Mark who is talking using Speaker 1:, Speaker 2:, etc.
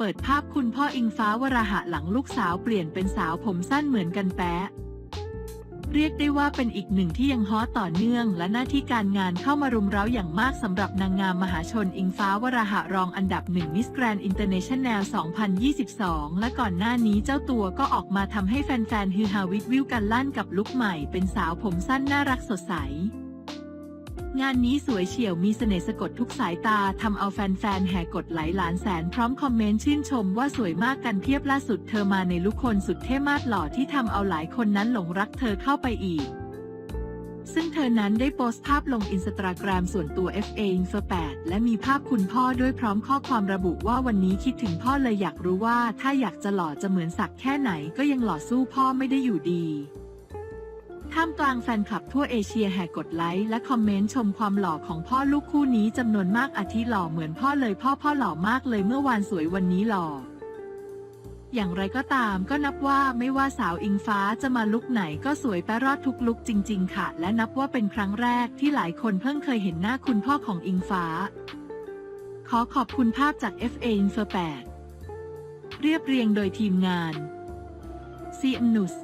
Speaker 1: เปิดภาพคุณพ่ออิงฟ้าวราหะหลังลูกสาวเปลี่ยนเป็นสาวผมสั้นเหมือนกันแป๊ะเรียกได้ว่าเป็นอีกหนึ่งที่ยังฮอตต่อเนื่อง และหน้าที่การงานเข้ามารุมเร้าอย่างมากสำหรับนางงามมหาชนอิงฟ้าวราหะรองอันดับหนึ่งมิสแกรนด์อินเตอร์เนชั่นแนล 2022 และก่อนหน้านี้เจ้าตัวก็ออกมาทำให้แฟนๆฮือฮาวิดวิวกันลั่นกับลุคใหม่เป็นสาวผมสั้นน่ารักสดใส งานนี้สวยเฉียวมีเสน่ห์สะกดทุกสายตาทำเอาแฟนๆแห่กดไหลหลานแสนพร้อมคอมเมนต์ชื่นชมว่าสวยมากกันเพียบล่าสุดเธอมาในลุคคนสุดเท่มากหล่อที่ทำเอาหลายคนนั้นหลงรักเธอเข้าไปอีก ซึ่งเธอนั้นได้โพสต์ภาพลงอินสตาแกรมส่วนตัว f a i n f 8และมีภาพคุณพ่อด้วยพร้อมข้อความระบุว่าวันนี้คิดถึงพ่อเลยอยากรู้ว่า ถ้าอยากจะหล่อจะเหมือนสักแค่ไหนก็ยังหล่อสู้พ่อไม่ได้อยู่ดี ท่ามกลางแฟนคลับทั่วเอเชียแห่กดไลค์และคอมเมนต์ชมความหล่อของพ่อลูกคู่นี้จำนวนมากอาทิหล่อเหมือนพ่อเลยพ่อพ่อหล่อมากเลยเมื่อวานสวยวันนี้หล่อ อย่างไรก็ตามก็นับว่าไม่ว่าสาวอิงฟ้าจะมาลุกไหนก็สวยไปรอดทุกลุกจริง ๆ ค่ะ และนับว่าเป็นครั้งแรกที่หลายคนเพิ่งเคยเห็นหน้าคุณพ่อของอิงฟ้า ขอขอบคุณภาพจาก FA Info 8เรียบเรียงโดยทีมงาน CM News